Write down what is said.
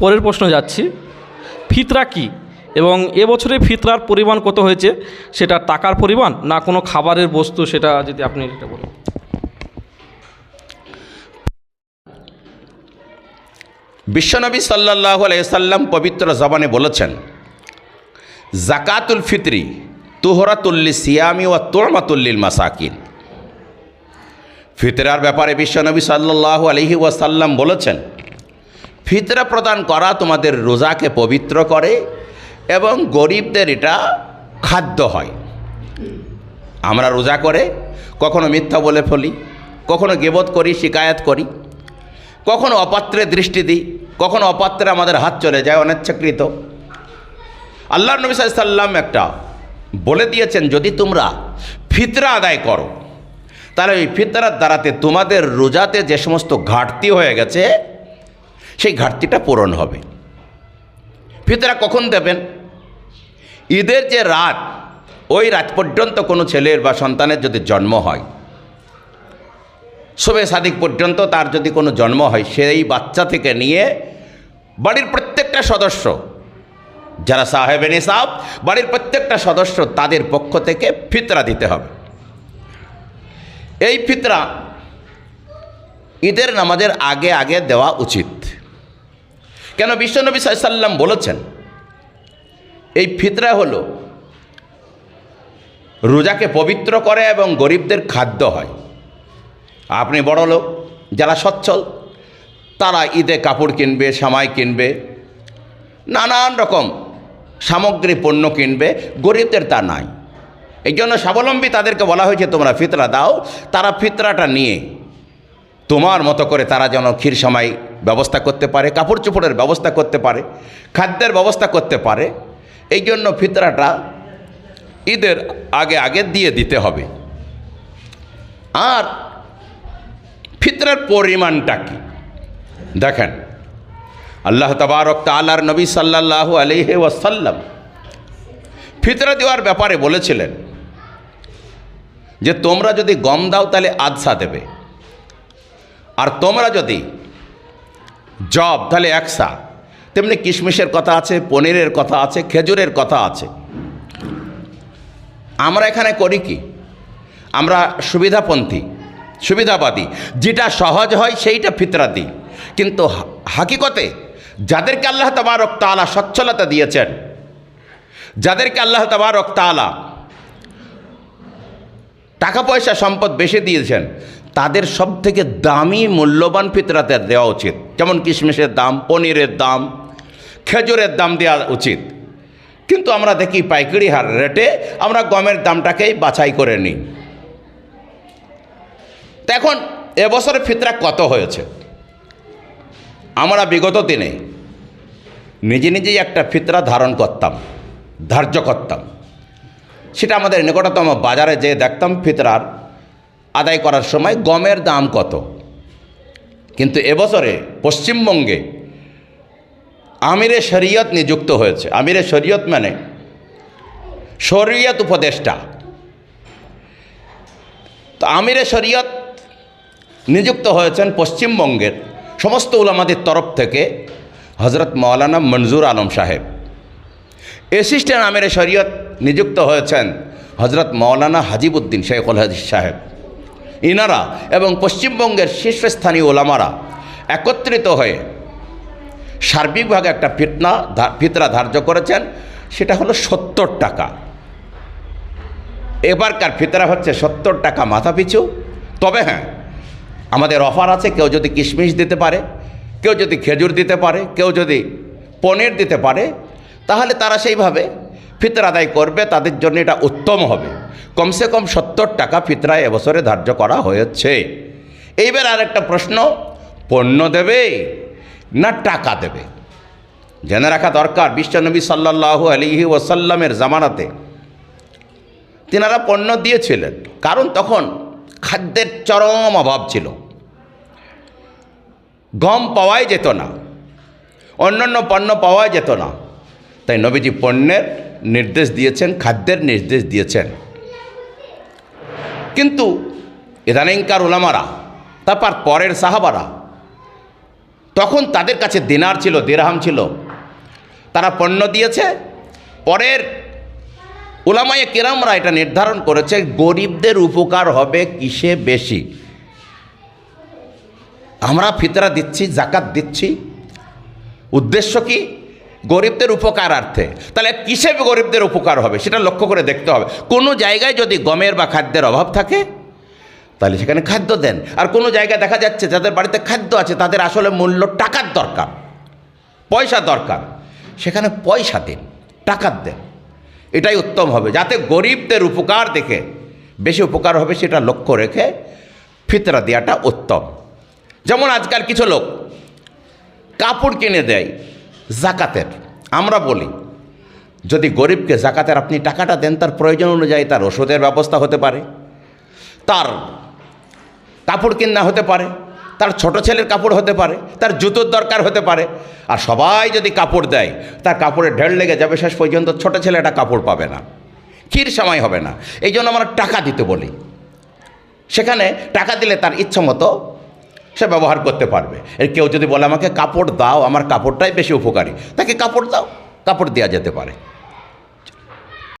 পরের প্রশ্ন যাচ্ছি। ফিতরা কি? এবং এবছরে ফিতরার পরিমাণ কত হয়েছে? সেটা টাকার পরিমাণ না কোনো খাবারের বস্তু সেটা যদি আপনি এটা বলেন। বিশ্বনবী সাল্লাহ আলাইসাল্লাম পবিত্র জবানে বলেছেন, জাকাতুল ফিতরি তুহরাতুল্লি সিয়ামি ও তোরমাতুল্লিল মাসাকিন। ফিতরার ব্যাপারে বিশ্বনবী সাল্লাহ আলহি ওয়াসাল্লাম বলেছেন ফিতরা প্রদান করা তোমাদের রোজাকে পবিত্র করে এবং গরিবদের এটা খাদ্য হয়। আমরা রোজা করে কখনো মিথ্যা বলে ফেলি, কখনো গেবত করি, শিকায়াত করি, কখনো অপাত্রে দৃষ্টি দিই, কখনো অপাত্রে আমাদের হাত চলে যায় অনিচ্ছাকৃত। আল্লাহ নবী সাল্লাম একটা বলে দিয়েছেন, যদি তোমরা ফিতরা আদায় করো, তাহলে ওই ফিতরার দ্বারাতে তোমাদের রোজাতে যে সমস্ত ঘাটতি হয়ে গেছে সেই ঘাটতিটা পূরণ হবে। ফিতরা কখন দেবেন? ঈদের যে রাত, ওই রাত পর্যন্ত কোনো ছেলের বা সন্তানের যদি জন্ম হয়, শোবে সাদিক পর্যন্ত তার যদি কোনো জন্ম হয়, সেই বাচ্চা থেকে নিয়ে বাড়ির প্রত্যেকটা সদস্য, যারা সাহেব নিসাব, বাড়ির প্রত্যেকটা সদস্য তাদের পক্ষ থেকে ফিতরা দিতে হবে। এই ফিতরা ঈদের নামাজের আগে আগে দেওয়া উচিত। কেন বিশ্বনবী সাল্লাম বলেছেন? এই ফিতরা হলো রোজাকে পবিত্র করে এবং গরিবদের খাদ্য হয়। আপনি বড় লোক, যারা সচ্ছল, তারা ঈদে কাপড় কিনবে, সামাই কিনবে, নানান রকম সামগ্রী, পণ্য কিনবে, গরিবদের তা নাই। এই জন্য স্বাবলম্বী তাদেরকে বলা হয়েছে, তোমরা ফিতরা দাও, তারা ফিতরাটা নিয়ে তোমার মতো করে তারা যেন ক্ষীর সময় ব্যবস্থা করতে পারে, কাপড় চোপড়ের ব্যবস্থা করতে পারে, খাদ্যের ব্যবস্থা করতে পারে, এই জন্য ফিতরাটা ঈদের আগে আগে দিয়ে দিতে হবে। আর ফিতরার পরিমাণটা কি? দেখেন, আল্লাহ তবারক তালার নবী সাল্লাহ আলিহে ওয়াসাল্লাম ফিতরা দেওয়ার ব্যাপারে বলেছিলেন যে তোমরা যদি গম দাও তাহলে আদসা দেবে। আর তোমরা যদি জব, তাহলে একসা। তেমনি কিশমিশের কথা আছে, পনিরের কথা আছে, খেজুরের কথা আছে। আমরা এখানে করি কি? আমরা সুবিধাপন্থী, সুবিধাবাদী। যেটা সহজ হয়, সেইটা ফিতরা দিই কিন্তু হাকিকতে যাদেরকে আল্লাহ তবারক তালা সচ্ছলতা দিয়েছেন, যাদেরকে আল্লাহ তবারক তালা টাকা পয়সা সম্পদ বেশি দিয়েছেন তাদের সব থেকে দামি মূল্যবান ফিতরাতে দেওয়া উচিত। যেমন কিশমিশের দাম, পনিরের দাম, খেজুরের দাম দেওয়া উচিত। কিন্তু আমরা দেখি পাইকারি হার রেটে আমরা গমের দামটাকেই বাছাই করে নিই। এখন এবছরে ফিতরা কত হয়েছে? আমরা বিগত দিনে নিজে নিজেই একটা ফিতরা ধারণ করতাম, ধার্য করতাম। সেটা আমাদের নিকটতম বাজারে যেয়ে দেখতাম ফিতরার আদায় করার সময় গমের দাম কত? কিন্তু এবছরে পশ্চিমবঙ্গে আমিরে শরীয়ত নিযুক্ত হয়েছে। আমিরে শরীয়ত মানে শরীয়ত উপদেষ্টা। তো আমিরে শরীয়ত নিযুক্ত হয়েছেন পশ্চিমবঙ্গের সমস্ত উলামাদের তরফ থেকে হজরত মৌলানা মঞ্জুর আলম সাহেব। অ্যাসিস্ট্যান্ট আমিরে শরীয়ত নিযুক্ত হয়েছেন হজরত মৌলানা হাজিবুদ্দিন শেখুল হাদিস সাহেব। ইনারা এবং পশ্চিমবঙ্গের শীর্ষস্থানীয় ওলামারা একত্রিত হয়ে সার্বিকভাবে একটা ফিতনা ফিতরা ধার্য করেছেন, সেটা হলো সত্তর টাকা। এবারকার ফিতরা হচ্ছে সত্তর টাকা মাথা পিছু তবে হ্যাঁ আমাদের অফার আছে, কেউ যদি কিশমিশ দিতে পারে, কেউ যদি খেজুর দিতে পারে, কেউ যদি পনির দিতে পারে, তাহলে তারা সেইভাবে ফিতরা আদায় করবে, তাদের জন্য এটা উত্তম হবে। কমসে কম সত্তর টাকা ফিতরা এবছরে ধার্য করা হয়েছে। এইবার আরেকটা প্রশ্ন, পণ্য দেবে না টাকা দেবে? জেনে রাখা দরকার, বিশ্বনবী সাল্লাহ আলিহি ওসাল্লামের জামানাতে তিনারা পণ্য দিয়েছিলেন। কারণ তখন খাদ্যের চরম অভাব ছিল। গম পাওয়াই যেত না। অন্যান্য পণ্য পাওয়া যেত না। তাই নবীজি পণ্যের নির্দেশ দিয়েছেন, খাদ্যের নির্দেশ দিয়েছেন। কিন্তু ইদানিংকার ওলামারা তারপর পরের সাহাবারা, তখন তাদের কাছে দিনার ছিল, দেরহাম ছিল। তারা পণ্য দিয়েছে, পরের ওলামায়ে কেরামরা এটা নির্ধারণ করেছে, গরিবদের উপকার হবে কিসে বেশি? আমরা ফিতরা দিচ্ছি জাকাত দিচ্ছি। উদ্দেশ্য কি? গরিবদের উপকারার্থে। তাহলে কিসে গরিবদের উপকার হবে? সেটা লক্ষ্য করে দেখতে হবে। কোনো জায়গায় যদি গমের বা খাদ্যের অভাব থাকে, তাহলে সেখানে খাদ্য দেন। আর কোনো জায়গায় দেখা যাচ্ছে, যাদের বাড়িতে খাদ্য আছে, তাদের আসলে মূল্য টাকার দরকার, পয়সা দরকার। সেখানে পয়সা দিন, টাকার দেন। এটাই উত্তম হবে। যাতে গরিবদের উপকার দেখে, বেশি উপকার হবে সেটা লক্ষ্য রেখে ফিতরা দেওয়াটা উত্তম। যেমন আজকাল কিছু লোক কাপড় কিনে দেয়। জাকাতের। আমরা বলি, যদি গরিবকে জাকাতের আপনি টাকাটা দেন, তার প্রয়োজন অনুযায়ী তার ওষুধের ব্যবস্থা হতে পারে, তার কাপড় কিনা হতে পারে, তার ছোট ছেলের কাপড় হতে পারে, তার জুতোর দরকার হতে পারে, আর সবাই যদি কাপড় দেয়, তার কাপড়ে ঢেড় লেগে যাবে, শেষ পর্যন্ত ছোট ছেলেটা কাপড় পাবে না। ক্ষীর সময় হবে না। এই জন্য আমরা টাকা দিতে বলি। সেখানে টাকা দিলে তার ইচ্ছা মতো সে ব্যবহার করতে পারবে। এর কেউ যদি বলে আমাকে কাপড় দাও, আমার কাপড়টাই বেশি উপকারী। তাকে কাপড় দাও, কাপড় দেওয়া যেতে পারে।